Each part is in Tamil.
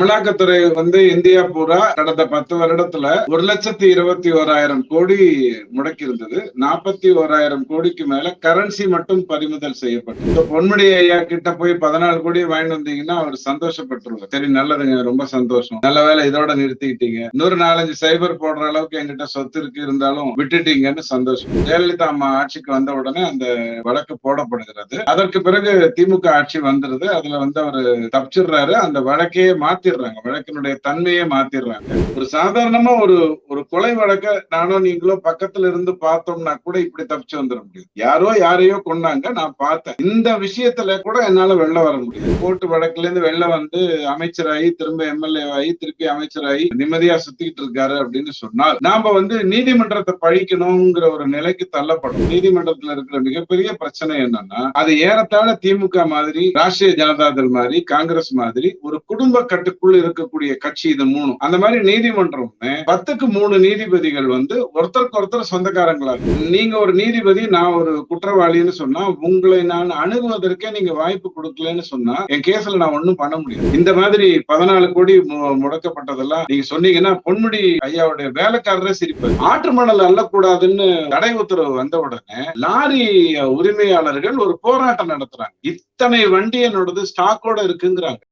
அமலாக்கத்துறை வந்து இந்தியா பூரா கடந்த பத்து வருடத்துல ஒரு லட்சத்தி இருபத்தி ஓராயிரம் கோடி முடக்கி இருந்தது நாற்பத்தி ஓராயிரம் கோடிக்கு மேல கரன்சி மட்டும் பறிமுதல் செய்யப்பட்டது பொன்முடி ஐயா கிட்ட போய் பதினாலு கோடி வாங்கிட்டு வந்தீங்கன்னா அவர் சந்தோஷப்பட்டுருவார். சரி நல்லதுங்க ரொம்ப சந்தோஷம். நல்ல வேலை இதோட நிறுத்திக்கிட்டீங்க. இன்னொரு நாலஞ்சு சைபர் போடுற அளவுக்கு என்கிட்ட சொத்து இருக்கு இருந்தாலும் விட்டுட்டீங்கன்னு சந்தோஷம். ஜெயலலிதா அம்மா ஆட்சிக்கு வந்த உடனே அந்த வழக்கு போடப்படுகிறது. அதற்கு பிறகு திமுக ஆட்சி வந்துருது. அதுல வந்து அவர் தப்பிச்சிடுறாரு. அந்த வழக்கையே மாத்திடுறாங்க வழக்கினுடைய தன்மையே மாத்திடுறாங்க ஒரு சாதாரணமா ஒரு ஒரு கொலை வழக்க நானோ நீங்களோ பக்கத்துல இருந்து பார்த்தோம்னா கூட இப்படி தப்பிச்சு வந்துட முடியும் யாரோ யாரையோ கொண்டாங்க நான் பார்த்தேன். இந்த விஷயத்துல கூட என்னால வெளில வர முடியும் கோர்ட்டு வழக்குல இருந்து வெளில வந்து அமைச்சராகி திரும்ப எம்எல்ஏ ஆகி திருப்பி அமைச்சராகி நிம்மதியா சுத்திக்கிட்டு இருக்காரு அப்படின்னு சொன்னால் நாம வந்து நீதிமன்றத்தை பழிக்கணுங்கிற ஒரு நிலைக்கு தள்ளப்படும். நீதிமன்றத்துல இருக்கிற மிகப்பெரிய பிரச்சனை என்னன்னா அது ஏறத்தாழ திமுக மாதிரி ராஷ்டிரிய ஜனதாதள் மாதிரி காங்கிரஸ் மாதிரி ஒரு குடும்ப கட்டு கட்டுக்குள் இருக்கக்கூடிய கட்சி இது மூணு அந்த மாதிரி நீதிமன்றம் பத்துக்கு மூணு நீதிபதிகள் வந்து ஒருத்தருக்கு ஒருத்தர் சொந்தக்காரங்களா இருக்கு. நீங்க ஒரு நீதிபதி நான் ஒரு குற்றவாளின்னு சொன்னா உங்களை நான் அணுகுவதற்கே நீங்க வாய்ப்பு கொடுக்கலன்னு சொன்னா என் கேஸ்ல நான் ஒண்ணும் பண்ண முடியும் இந்த மாதிரி பதினாலு கோடி முடக்கப்பட்டதெல்லாம் நீங்க சொன்னீங்கன்னா பொன்முடி ஐயாவுடைய வேலைக்காரரே சிரிப்பார். ஆற்று மணல் அள்ளக்கூடாதுன்னு தடை உத்தரவு வந்த உடனே லாரி உரிமையாளர்கள் ஒரு போராட்டம் நடத்துறாங்க. இத்தனை வண்டி என்னோடது ஸ்டாக்கோட இருக்குங்கிறாங்க.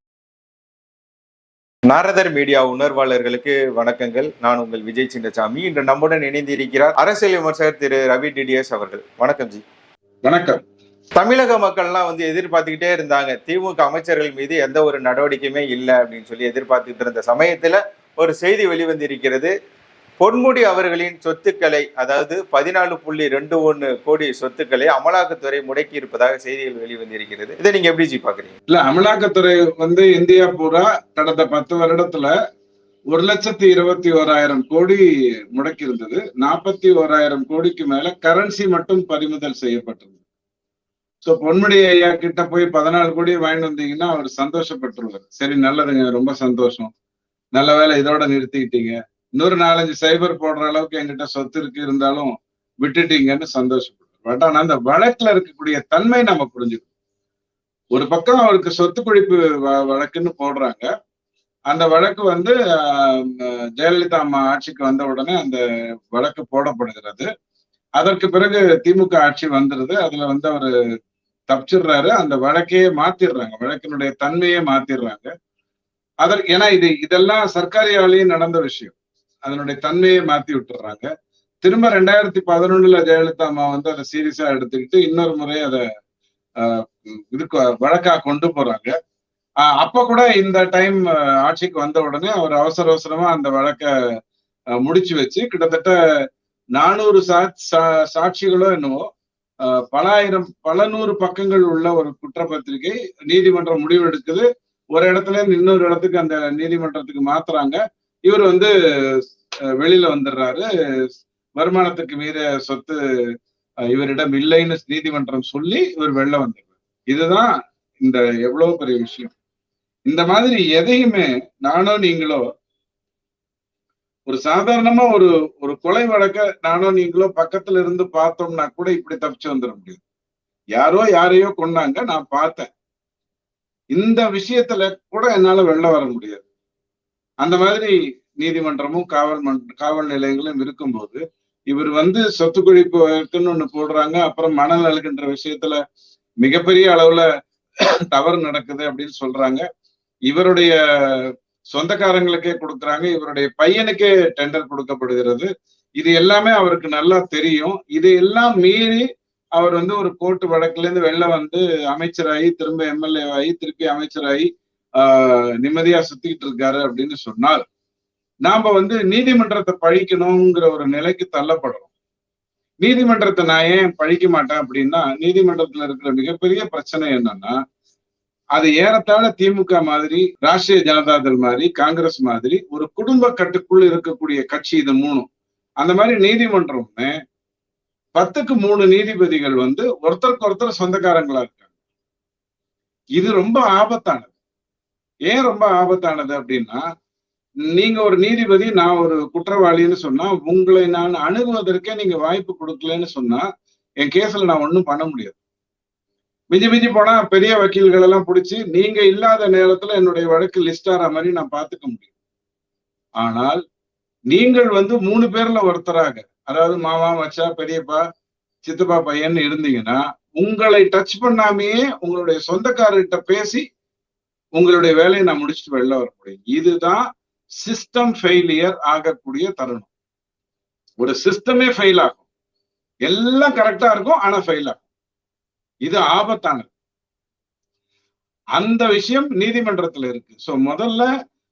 நாரதர் மீடியா உணர்வாளர்களுக்கு வணக்கங்கள். நான் உங்கள் விஜய் சின்னசாமி. இன்று நம்முடன் இணைந்திருக்கிறார் அரசியல் விமர்சகர் திரு ரவி டிடிஎஸ் அவர்கள். வணக்கம் ஜி. வணக்கம். தமிழக மக்கள்லாம் வந்து எதிர்பார்த்துக்கிட்டே இருந்தாங்க. திமுக அமைச்சர்கள் மீது எந்த ஒரு நடவடிக்கையுமே இல்லை அப்படின்னு சொல்லி எதிர்பார்த்துக்கிட்டு இருந்த சமயத்துல ஒரு செய்தி வெளிவந்திருக்கிறது. பொன்முடி அவர்களின் சொத்துக்களை அதாவது பதினாலு புள்ளி ரெண்டு ஒன்னு கோடி சொத்துக்களை அமலாக்கத்துறை முடக்கி இருப்பதாக செய்திகள் வெளிவந்திருக்கிறது. இதை நீங்க எப்படி ஜி பாக்குறீங்க? இல்ல அமலாக்கத்துறை வந்து இந்தியா பூரா கடந்த பத்து வருடத்துல ஒரு லட்சத்தி இருபத்தி ஓராயிரம் கோடி முடக்கி இருந்தது. நாற்பத்தி ஓராயிரம் கோடிக்கு மேல கரன்சி மட்டும் பறிமுதல் செய்யப்பட்டிருந்தது ஸோ பொன்முடி ஐயா கிட்ட போய் பதினாலு கோடி வாங்கிட்டு வந்தீங்கன்னா அவர் சந்தோஷப்பட்டுருவார். சரி நல்லதுங்க ரொம்ப சந்தோஷம். நல்ல வேலை இதோட நிறுத்திக்கிட்டீங்க. இன்னொரு நாலஞ்சு சைபர் போடுற அளவுக்கு என்கிட்ட சொத்து இருக்கு இருந்தாலும் விட்டுட்டீங்கன்னு சந்தோஷப்படுறோம் பட் ஆனா அந்த வழக்குல இருக்கக்கூடிய தன்மை நம்ம புரிஞ்சுக்கணும். ஒரு பக்கம் அவருக்கு சொத்து குழிப்பு வ- வழக்குன்னு போடுறாங்க. அந்த வழக்கு வந்து ஜெயலலிதா அம்மா ஆட்சிக்கு வந்த உடனே அந்த வழக்கு போடப்படுகிறது. அதற்கு பிறகு திமுக ஆட்சி வந்துருது. அதுல வந்து அவரு தப்பிச்சிடுறாரு. அந்த வழக்கையே மாத்திடுறாங்க. வழக்கினுடைய தன்மையே மாத்திடுறாங்க. அதற்கு ஏன்னா இது இதெல்லாம் சர்க்காரியாலேயும் நடந்த விஷயம். அதனுடைய தன்மையை மாத்தி விட்டுறாங்க. திரும்ப ரெண்டாயிரத்தி பதினொன்னுல ஜெயலலிதா அம்மா வந்து அதை சீரியஸா எடுத்துக்கிட்டு இன்னொரு முறை அதை ஆஹ், இதுக்கு வழக்கா கொண்டு போறாங்க. அப்ப கூட இந்த டைம் ஆட்சிக்கு வந்த உடனே அவர் அவசர அவசரமா அந்த வழக்க முடிச்சு வச்சு கிட்டத்தட்ட நானூறு சா சா- சாட்சிகளோ என்னவோ ஆஹ், பல ஆயிரம் பல நூறு பக்கங்கள் உள்ள ஒரு குற்றப்பத்திரிகை நீதிமன்றம் முடிவு எடுக்குது ஒரு இடத்துல இருந்து இன்னொரு இடத்துக்கு அந்த நீதிமன்றத்துக்கு மாத்துறாங்க. இவர் வந்து வெளியில வந்துடுறாரு வருமானத்துக்கு மீற சொத்து இவரிடம் இல்லைன்னு நீதிமன்றம் சொல்லி இவர் வெளில வந்துடுறாரு இதுதான் இந்த எவ்வளவு பெரிய விஷயம். இந்த மாதிரி எதையுமே நானோ நீங்களோ ஒரு சாதாரணமா ஒரு ஒரு கொலை வழக்க நானோ நீங்களோ பக்கத்துல இருந்து பார்த்தோம்னா கூட இப்படி தப்பிச்சு வந்துட முடியாது. யாரோ யாரையோ கொண்டாங்க நான் பார்த்தேன். இந்த விஷயத்துல கூட என்னால வெளில வர முடியாது. அந்த மாதிரி நீதிமன்றமும் காவல் காவல் நிலையங்களும் இருக்கும்போது இவர் வந்து சொத்து குழிப்பு வழக்குன்னு ஒண்ணு போடுறாங்க அப்புறம் மணல் அழுகின்ற விஷயத்துல மிகப்பெரிய அளவுல தவறு நடக்குது அப்படின்னு சொல்றாங்க. இவருடைய சொந்தக்காரங்களுக்கே கொடுக்குறாங்க இவருடைய பையனுக்கே டெண்டர் கொடுக்கப்படுகிறது. இது எல்லாமே அவருக்கு நல்லா தெரியும். இது எல்லாம் மீறி அவர் வந்து ஒரு கோர்ட்டு வழக்குல இருந்து வெளில வந்து அமைச்சராகி திரும்ப எம்எல்ஏ ஆகி திருப்பி அமைச்சராகி நிம்மதியா சுத்திக்கிட்டு இருக்காரு அப்படின்னு சொன்னால் நாம வந்து நீதிமன்றத்தை பழிக்கணுங்கிற ஒரு நிலைக்கு தள்ளப்படுறோம். நீதிமன்றத்தை நான் ஏன் பழிக்க மாட்டேன் அப்படின்னா நீதிமன்றத்துல இருக்கிற மிகப்பெரிய பிரச்சனை என்னன்னா அது ஏறத்தாழ திமுக மாதிரி ராஷ்டிரிய ஜனதாதள் மாதிரி காங்கிரஸ் மாதிரி ஒரு குடும்ப கட்டுக்குள் இருக்கக்கூடிய கட்சி இது மூணும். அந்த மாதிரி நீதிமன்றம்னு பத்துக்கு மூணு நீதிபதிகள் வந்து ஒருத்தருக்கு ஒருத்தர் சொந்தக்காரங்களா இருக்காங்க. இது ரொம்ப ஆபத்தானது. ஏன் ரொம்ப ஆபத்தானது அப்படின்னா நீங்க ஒரு நீதிபதி நான் ஒரு குற்றவாளின்னு சொன்னா உங்களை நான் அணுகுவதற்கே நீங்க வாய்ப்பு கொடுக்கலன்னு சொன்னா என் கேஸ்ல நான் ஒண்ணும் பண்ண முடியாது. மிஞ்சி மிஞ்சி போனா பெரிய வக்கீல்கள் எல்லாம் பிடிச்சி நீங்க இல்லாத நேரத்துல என்னுடைய வழக்கு லிஸ்ட் ஆற மாதிரி நான் பாத்துக்க முடியும். ஆனால் நீங்கள் வந்து மூணு பேர்ல ஒருத்தராக அதாவது மாமா மச்சா பெரியப்பா சித்தப்பா பையன் இருந்தீங்கன்னா உங்களை டச் பண்ணாமையே உங்களுடைய சொந்தக்காரர்கிட்ட பேசி உங்களுடைய வேலையை நான் முடிச்சுட்டு வெளில வர முடியும். இதுதான் சிஸ்டம் ஃபெயிலியர் ஆகக்கூடிய தருணம். ஒரு சிஸ்டமே ஃபெயில் ஆகும். எல்லாம் கரெக்டா இருக்கும் ஆனா ஃபெயில் ஆகும். இது ஆபத்தானது. அந்த விஷயம் நீதிமன்றத்துல இருக்கு. சோ முதல்ல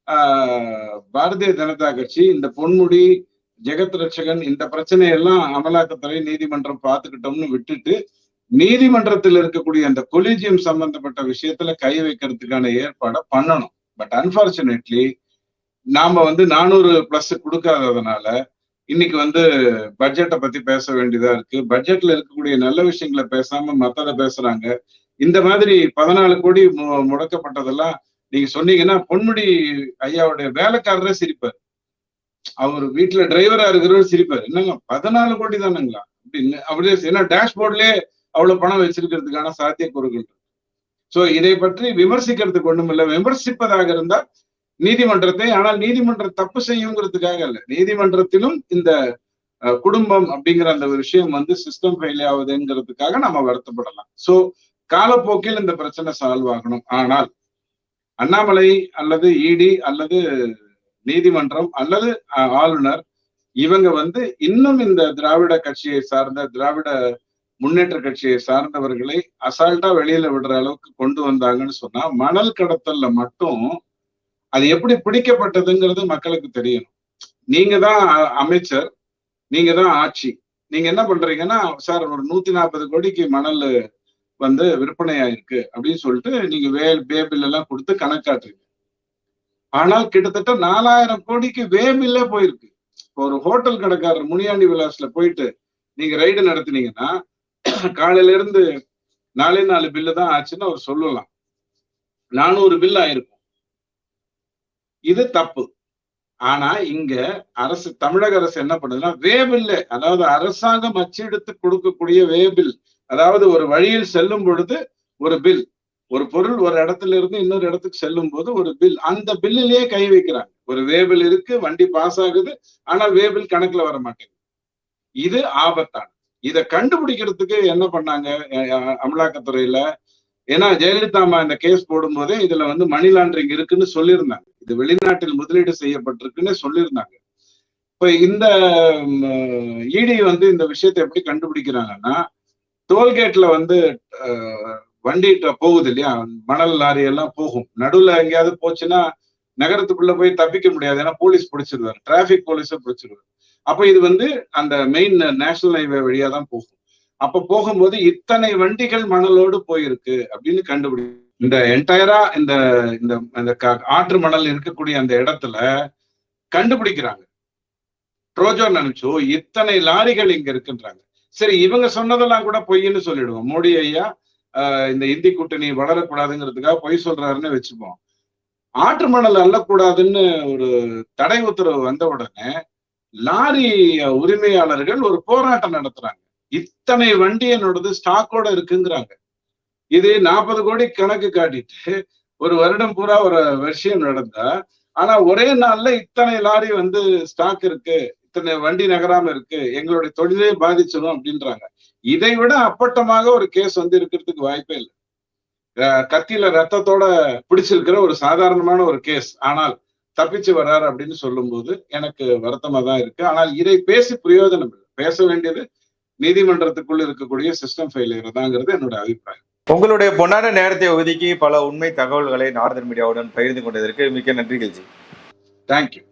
ஆஹ், பாரதிய ஜனதா கட்சி இந்த பொன்முடி ஜெகத் ரட்சகன் இந்த பிரச்சனையெல்லாம் அமலாக்கத்துறை நீதிமன்றம் பார்த்துக்கிட்டோம்னு விட்டுட்டு நீதிமன்றத்தில் இருக்கக்கூடிய அந்த கொலிஜியம் சம்பந்தப்பட்ட விஷயத்துல கை வைக்கிறதுக்கான ஏற்பாடை பண்ணணும். பட் அன்பார்ச்சுனேட்லி நாம வந்து நானூறு பிளஸ் கொடுக்காததுனால இன்னைக்கு வந்து பட்ஜெட்டை பத்தி பேச வேண்டியதா இருக்கு. பட்ஜெட்ல இருக்கக்கூடிய நல்ல விஷயங்களை பேசாம மத்தத பேசுறாங்க. இந்த மாதிரி பதினாலு கோடி மு- முடக்கப்பட்டதெல்லாம் நீங்க சொன்னீங்கன்னா பொன்முடி ஐயாவுடைய வேலைக்காரரே சிரிப்பார். அவர் வீட்டுல டிரைவரா இருக்கிறவர் சிரிப்பார். என்னங்க பதினாலு கோடி தானுங்களா? அப்படின்னு அப்படியே ஏன்னா டேஷ்போர்ட்லயே அவ்வளவு பணம் வச்சிருக்கிறதுக்கான சாத்தியக்கூறுகள் சோ இதை பற்றி விமர்சிக்கிறதுக்கு ஒண்ணும் இல்லை. விமர்சிப்பதாக இருந்தால் நீதிமன்றத்தை ஆனால் நீதிமன்றம் தப்பு செய்யுங்கிறதுக்காக இல்ல நீதிமன்றத்திலும் இந்த குடும்பம் அப்படிங்கிற அந்த ஒரு விஷயம் வந்து சிஸ்டம் ஃபெயில் ஆகுதுங்கிறதுக்காக நம்ம வருத்தப்படலாம். சோ காலப்போக்கில் இந்த பிரச்சனை சால்வ் ஆகணும். ஆனால் அண்ணாமலை அல்லது இடி அல்லது நீதிமன்றம் அல்லது ஆளுநர் இவங்க வந்து இன்னும் இந்த திராவிட கட்சியை சார்ந்த திராவிட முன்னேற்ற கட்சியை சார்ந்தவர்களை அசால்ட்டா வெளியில விடுற அளவுக்கு கொண்டு வந்தாங்கன்னு சொன்னா மணல் கடத்தல்ல மட்டும் அது எப்படி பிடிக்கப்பட்டதுங்கிறது மக்களுக்கு தெரியணும். நீங்க தான் அ- அமைச்சர் நீங்க தான் ஆட்சி. நீங்க என்ன பண்றீங்கன்னா சார் ஒரு நூத்தி நாற்பது கோடிக்கு மணல் வந்து விற்பனை ஆயிருக்கு அப்படின்னு சொல்லிட்டு நீங்க வே வே பில் எல்லாம் கொடுத்து கணக்காட்டுறீங்க. ஆனால் கிட்டத்தட்ட நாலாயிரம் கோடிக்கு வே பில்லே போயிருக்கு. இப்போ ஒரு ஹோட்டல் கடைக்காரர் முனியாண்டி விலாஸ்ல போயிட்டு நீங்க ரைடு நடத்துனீங்கன்னா காலையில இருந்து நாலே நாலு பில்லு தான் ஆச்சுன்னு அவர் சொல்லலாம். நானூறு பில் ஆயிருக்கும். இது தப்பு. ஆனா இங்க அரசு தமிழக அரசு என்ன பண்ணுதுன்னா வேபில்ல அதாவது அரசாங்கம் அச்செடுத்து கொடுக்கக்கூடிய வேபில் அதாவது ஒரு வழியில் செல்லும் பொழுது ஒரு பில் ஒரு பொருள் ஒரு இடத்துல இருந்து இன்னொரு இடத்துக்கு செல்லும் போது ஒரு பில் அந்த பில்லிலேயே கை வைக்கிறாங்க. ஒரு வேபில் இருக்கு வண்டி பாஸ் ஆகுது ஆனால் வேபில் கணக்குல வர மாட்டேங்குது. இது ஆபத்தான இதை கண்டுபிடிக்கிறதுக்கு என்ன பண்ணாங்க? அமலாக்கத்துறையில. ஏன்னா ஜெயலலிதா அம்மா இந்த கேஸ் போடும்போதே இதுல வந்து மணி லாண்டரிங் இருக்குன்னு சொல்லியிருந்தாங்க. இது வெளிநாட்டில் முதலீடு செய்யப்பட்டிருக்குன்னு சொல்லியிருந்தாங்க. இப்ப இந்த இடி வந்து இந்த விஷயத்தை எப்படி கண்டுபிடிக்கிறாங்கன்னா டோல்கேட்ல வந்து வண்டி போகுது இல்லையா? மணல் லாரி எல்லாம் போகும். நடுவுல எங்கேயாவது போச்சுன்னா நகரத்துக்குள்ள போய் தப்பிக்க முடியாது. ஏன்னா போலீஸ் பிடிச்சிருவாரு. டிராபிக் போலீஸை பிடிச்சிருவாரு. அப்ப இது வந்து அந்த மெயின் நேஷனல் ஹைவே வழியா தான் போகும். அப்ப போகும்போது இத்தனை வண்டிகள் மணலோடு போயிருக்கு அப்படின்னு கண்டுபிடி இந்த என்டையரா இந்த இந்த க- ஆற்று மணல் இருக்கக்கூடிய அந்த இடத்துல கண்டுபிடிக்கிறாங்க. ட்ரோஜோன் நினைச்சோ இத்தனை லாரிகள் இங்க இருக்குன்றாங்க. சரி இவங்க சொன்னதெல்லாம் கூட பொய்ன்னு சொல்லிடுவோம். மோடி ஐயா ஆஹ் இந்த இந்தி கூட்டணி வளரக்கூடாதுங்கிறதுக்காக பொய் சொல்றாருன்னு வச்சுப்போம். ஆற்று மணல் அள்ளக்கூடாதுன்னு ஒரு தடை உத்தரவு வந்த உடனே லாரி உரிமையாளர்கள் ஒரு போராட்டம் நடத்துறாங்க. இத்தனை வண்டி என்னோடது ஸ்டாக்கோட இருக்குங்கிறாங்க. இது நாற்பது கோடி கணக்கு காட்டிட்டு ஒரு வருடம் பூரா ஒரு விஷயம் நடந்தா ஆனா ஒரே நாள்ல இத்தனை லாரி வந்து ஸ்டாக் இருக்கு இத்தனை வண்டி நகராம இருக்கு எங்களுடைய தொழிலே பாதிச்சிடும் அப்படின்றாங்க. இதை விட அப்பட்டமாக ஒரு கேஸ் வந்து இருக்கிறதுக்கு வாய்ப்பே இல்லை. கத்தியில ரத்தத்தோட பிடிச்சிருக்கிற ஒரு சாதாரணமான ஒரு கேஸ். ஆனால் தப்பிச்சு வர்றாரு அப்படின்னு சொல்லும்போது எனக்கு வருத்தமா தான் இருக்கு. ஆனால் இதை பேசி பிரயோஜனம் இல்லை. பேச வேண்டியது நீதிமன்றத்துக்குள்ள இருக்கக்கூடிய சிஸ்டம் ஃபெயிலியர் தாங்கிறது என்னோட அபிப்பிராயம். உங்களுடைய பொன்னான நேரத்தை ஒதுக்கி பல உண்மை தகவல்களை நார்தன் மீடியாவுடன் பகிர்ந்து கொண்டதற்கு மிக்க நன்றிகள் ஜி தேங்க்யூ